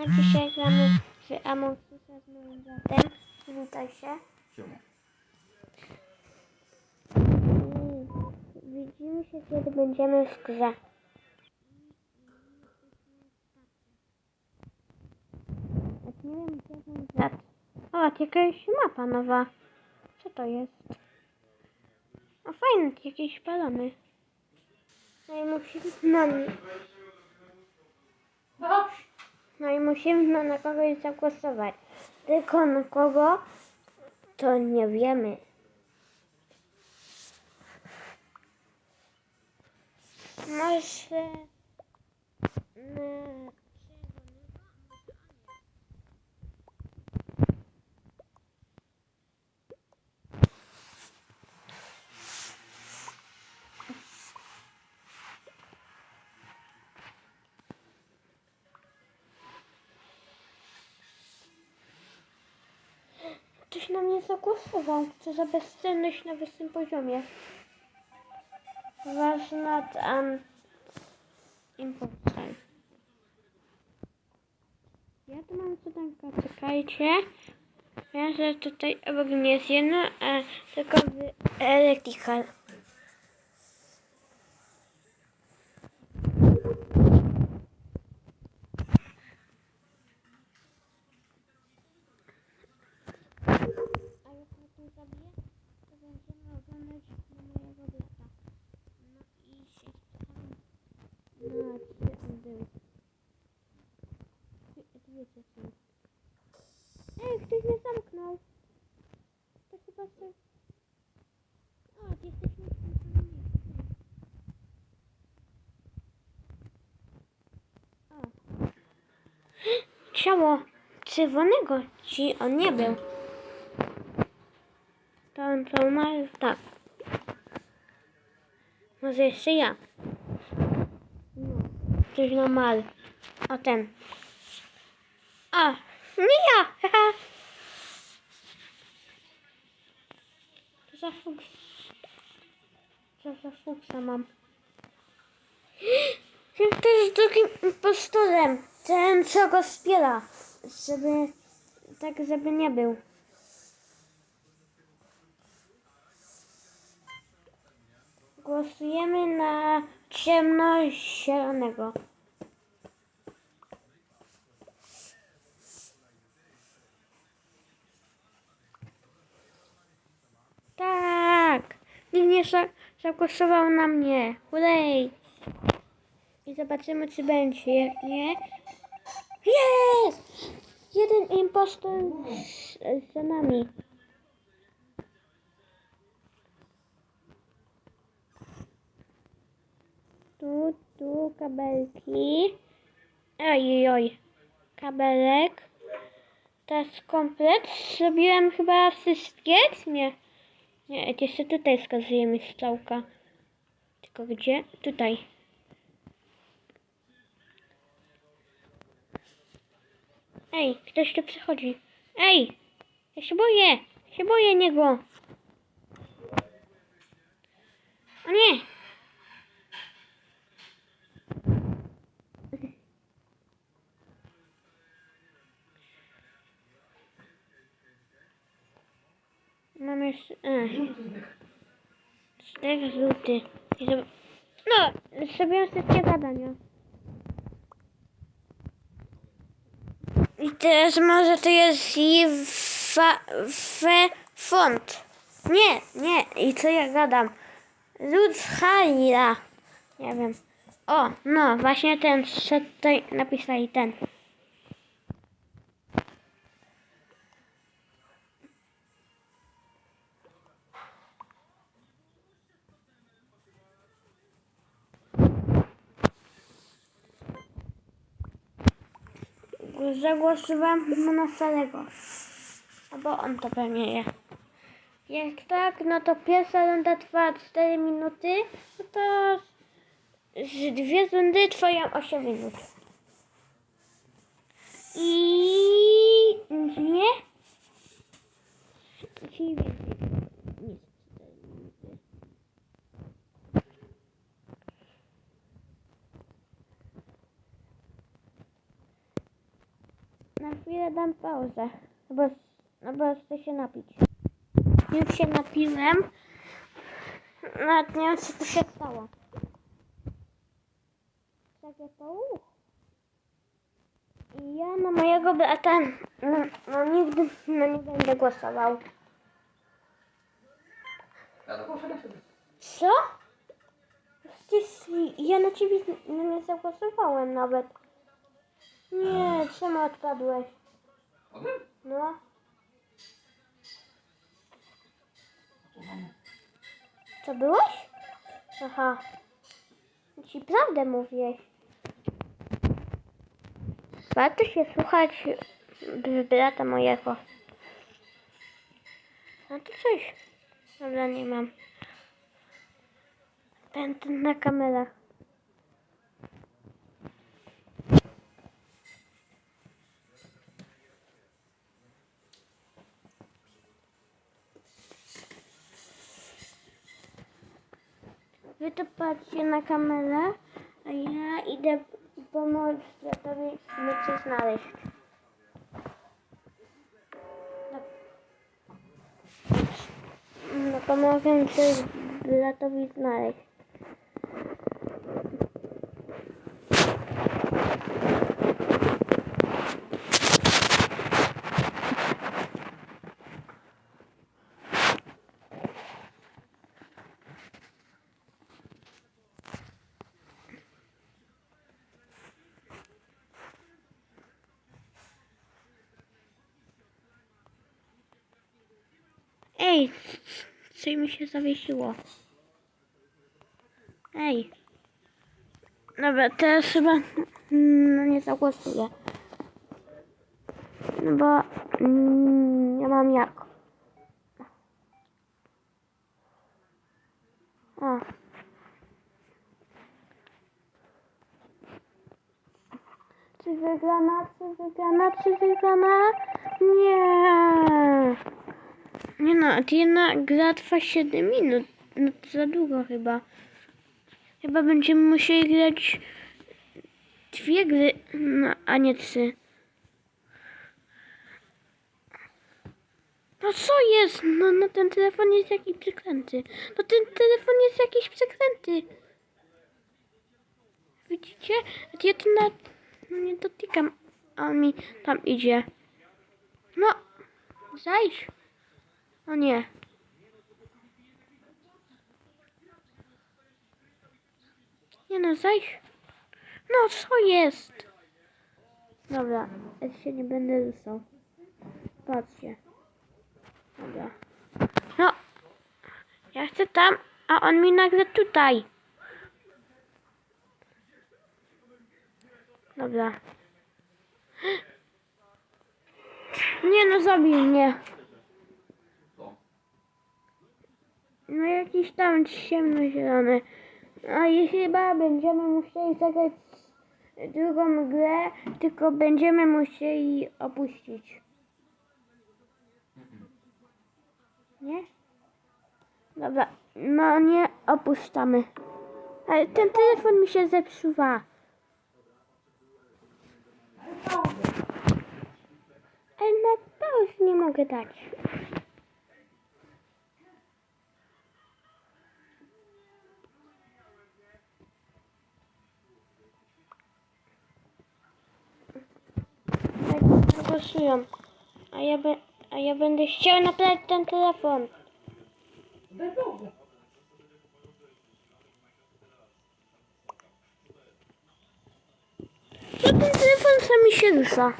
Dzisiaj gramy w Among Usa z moim bratem. Witaj się. Siema. I widzimy się, kiedy będziemy w grze. Jak nie wiem, gdzie ten brat. O, jakaś mapa nowa. Co to jest? O, fajny, jakieś balony. No i musimy na No i musimy na, na kogoś zagłosować. Tylko na kogo, to nie wiemy. Może Na mnie zagłosował. Co za bezcenność na wysokim poziomie. Ważna tam impostor. Ja tu mam cudanka, czekajcie. Ja, że tutaj obok mnie jest jedno, a tylko w electrical. A jak mnie tu zabije, to będziemy oglądać na mojego brata. No i się czekam na gdzie on był. Ty- ty wiecie co. Ej, ktoś mnie zamknął. To chyba się... O, jesteśmy w tym samym miejscu. O. Ciało czerwonego, ci on nie był. To ma, tak. Może jeszcze ja. No, coś normal. O ten. A, nie ja! Co za fuks. Co za fuksa mam. Ten to jest drugim impostorem. Ten, co go wspiera. Żeby, tak żeby nie był. Głosujemy na ciemno-zielonego. Tak! Za- zagłosował na mnie. Hulej! I zobaczymy, czy będzie. Jak nie... Jest! Jeden impostor z- za nami. Tu, tu kabelki. Oj, oj, kabelek. Teraz komplet. Zrobiłem chyba wszystkie, nie? Nie, jeszcze tutaj wskazuje mi strzałka. Tylko gdzie? Tutaj. Ej, ktoś tu przychodzi. Ej! Ja się boję! Ja się boję niego! O nie! Mam jeszcze... A. Cztery. I zob- No, zrobiłem wszystkie zadania. I teraz może to jest Iwa... Fe... Font. Nie, nie. I co ja gadam? Lud Halila. Nie wiem. O, no, właśnie ten, co tutaj napisali, ten. Zagłosowałam na Salego. Albo on to pewnie je. Jak tak, no to pierwsza runda trwa 4 minuty, no to dwie rundy trwają 8 minut. I nie? Czyli. Na chwilę dam pauzę, no bo, no bo chcę się napić. Już się napiłem. Nawet nie wiem, co tu się stało. Takie połuch. I ja na mojego brata no, no nigdy no, nie będę głosował. Co? Przecież ja na ciebie no, nie zagłosowałem nawet. Nie, czemu odpadłeś? No. Co byłeś? Aha. Ci prawdę mówiłeś. Warto się słuchać brata mojego. No to coś. Dobra, nie mam. Będę na kamerach. Wy to patrzcie na kamerę, a ja idę pomóc bratowi mycie znaleźć. No, no pomogę coś bratowi znaleźć. Ej, coś mi się zawiesiło. Ej. Dobra, teraz chyba no nie zagłosuję. No bo mm, nie mam jak. O. Czy wygrana, czy wygrana, czy wygrana? Nie. Nie no, jedna gra trwa 7 minut. No to za długo chyba. Chyba będziemy musieli grać dwie gry, no, a nie trzy. No co jest? No, no ten telefon jest jakiś przeklęty. No ten telefon jest jakiś przeklęty. Widzicie? Ja tu na, no nie dotykam, a on mi tam idzie. No, zajdź. O nie. Nie no, zaś. No, co jest? Dobra, ja się nie będę ruszał. Patrzcie. Dobra. No. Ja chcę tam, a on mi nagle tutaj. Dobra. Nie no, zabił mnie. To. No jakiś tam ciemnozielony. A i chyba będziemy musieli zagrać drugą grę, tylko będziemy musieli opuścić. Nie? Dobra, no nie opuszczamy. Ale ten telefon mi się zepsuwa. Ale na pauz nie mogę dać. A ja, be, a ja będę chciał naprawić ten telefon. Co ten telefon sami się rusza?